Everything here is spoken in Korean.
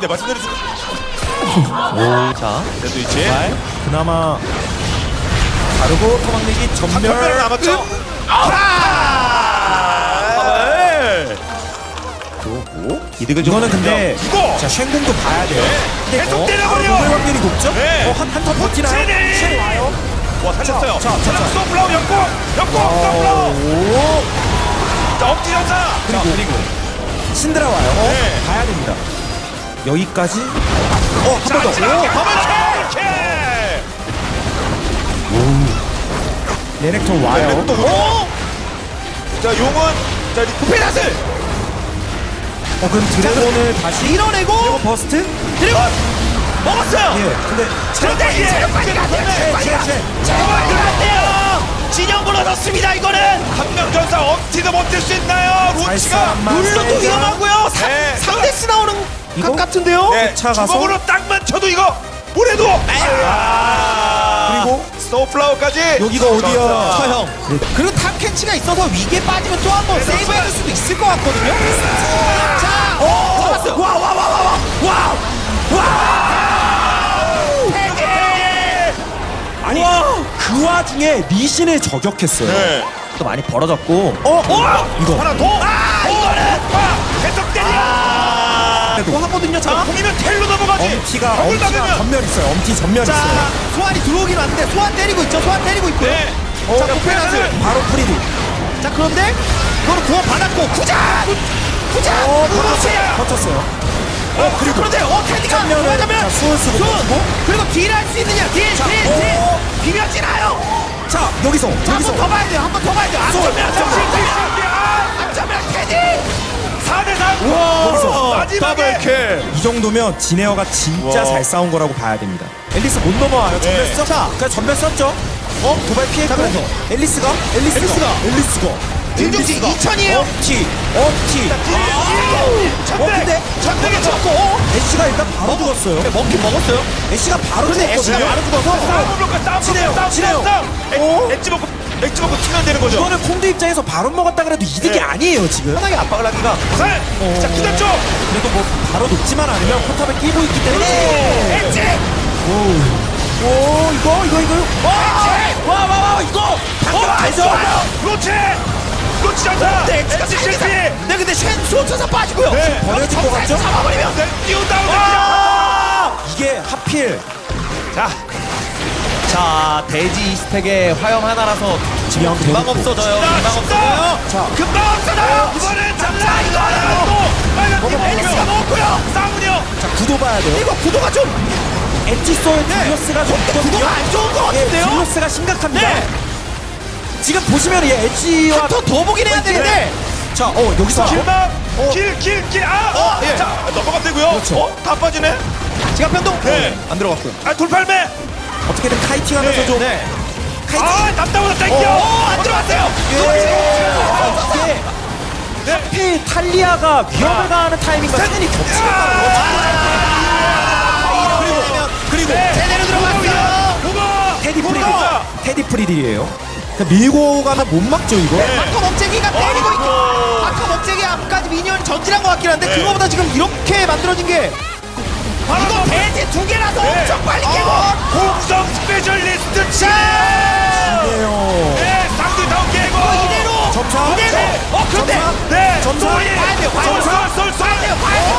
네, 말씀드린 순간. 자, 그래도 이제 그나마 다르고 토막내기 전멸. 전멸을 남았죠. 음. 아! 네. 이득을 이거는 근데 자 쉔궁도 봐야 돼요. 네. 근데 계속 때려버려! 아, 확률이 높죠? 네. 어한한턴 버티나요? 붙이네! 와요. 와, 살렸어요. 자, 자, 자, 자. 서브라우 였고, 였고, 서브라우. 자, 엄지 전사. 자, 그리고 신드라 와요. 어? 네. 봐야 됩니다. 여기까지. 어, 한 번 더. 자, 오. 레넥톤 와요. 또 오. 자 용은 자 리쿠페라스. 어, 그럼 드래곤을 다시 밀어내고 드래곤 버스트? 드래곤 먹었어요. 예. 근데 그런데 이제 체력까지 갔어요. 진영 무너졌습니다. 이거는 한명 전사 엄지도 못들 수 있나요? 물로도 세자. 위험하고요. 네. 3대스 나오는 이거? 것 같은데요. 네, 쫓아가서. 주먹으로 딱만 쳐도 이거 물에도. 아. 그리고 스노우플라워까지. 여기가 어디야? 서형. 그리고 탑캔치가 있어서 위기에 빠지면 또 한번 네, 세이브해줄. 수도 있을 것 같거든요. 자, 오, 잡았어요. 와, 와, 와, 와, 와, 와, 그 와중에 리신을 저격했어요. 네. 또 많이 벌어졌고. 어? 오! 이거. 하나 더. 아, 이거는 아, 계속 때려. 또 하거든요. 자, 공이면 텔로 넘어가지. 엄티가 벽을 엄티가 막으면. 전멸 있어요. 엄티 전멸 자, 있어요. 소환이 들어오긴 왔는데 소환 때리고 있죠. 소환 때리고 있고요. 네. 자, 자. 코페라스. 바로 프리디. 자, 그런데 이거는 구원 받았고 구자, 구자, 어, 그렇지. 버텼어요. 어, 그리고 그런데 어 테디가 전면을 자, 수원. 버티고. 그리고 딜할 수 있느냐? 딜, 자, 딜, 딜. 어. 비벼지나요? 자 여기서 자, 여기서 한번 더 봐야 돼요. 한 번더 봐야 돼요. 안전면, 아, 안전면 테디. 4대 3. 여기서 마지막에 더블 이 정도면 지네어가 진짜 와. 잘 싸운 거라고 봐야 됩니다. 앨리스 못 넘어와요. 전멸 네. 써. 자, 그냥 전멸 썼죠. 어 도발 피했고. 앨리스가 앨리스가 앨리스가. 앨리스가 딜중지 2000이에요. 엄티 엄티. 어 근데 전대기 쳤고 어? 애쉬가 일단 바로 죽었어요. 먹긴 먹었어요. 애쉬가 바로 근데 애쉬가 죽었거든요. 바로 죽어서 싸움 싸움 block, 싸움. 어? 엣- 엣지 먹고 엣지 먹고 튀면 되는 거죠. 이거는 콩드 입장에서 바로 먹었다 그래도 이득이 네. 아니에요 지금. 편하게 압박을 하기가 살. 자 구단 쪽. 그래도 뭐 바로 녹지만 않으면 포탑에 끼고 있기 네. 때문에. 엣지. 오, 오 이거 이거 이거. 와와와 이거 방금 알죠? 로치 전사. 네, 엣지가 네. 버려질 것 같죠? 잡아버리면 네, 띄운다운 이게 하필 자, 자 돼지 스택에 화염 하나라서 지금 금방 없어져요. 금방 없어져요. 자, 금방 없어져요. 이번엔 잡자 이거는 또 빨간 팀 앨리스가 먹고요. 먹었고요. 싸움은요. 자 구도 봐야 돼요. 이거 구도가 좀 엣지 소의 딜로스가 좀 있거든요. 구도가 안 좋은 것 예, 같은데요? 딜로스가 심각합니다. 네. 지금 보시면 예, 엣지와 더더 보긴 해야 되는데 자, 어 여기서 길막. 어. 길 길 길. 아. 어. 예. 자 넘어갔대고요. 그렇죠. 어? 다 빠지네. 지갑 변동 네. 안 들어갔고요. 아 돌팔매. 어떻게든 카이팅하면서 네, 좀 네. 카이팅. 아 답답하다 땡겨. 어, 안 들어갔어요. 예. 네. 하필 탈리아가 위험을 가하는 타이밍과 시간이 겹치겠다는 그리고 그리고 네. 제대로 들어갔어요. 테디 프리디. 그거. 테디 프리디예요. 그러니까 밀고 가면 못 막죠 이거. 네. 바커 먹재기가 때리고 있고 한데 네. 그거보다 지금 이렇게 만들어진 게 이거 배지 두 개라서 네. 엄청 빨리 깨고 아, 공성 스페셜리스트 치. 네요. 네, 상대 다운 깨고. 이대로 점사. 이대로 어 그런데 점사. 네, 점사. 봐야 돼요 봐야 돼요 쏠, 쏠, 쏠, 쏠. 봐야 돼요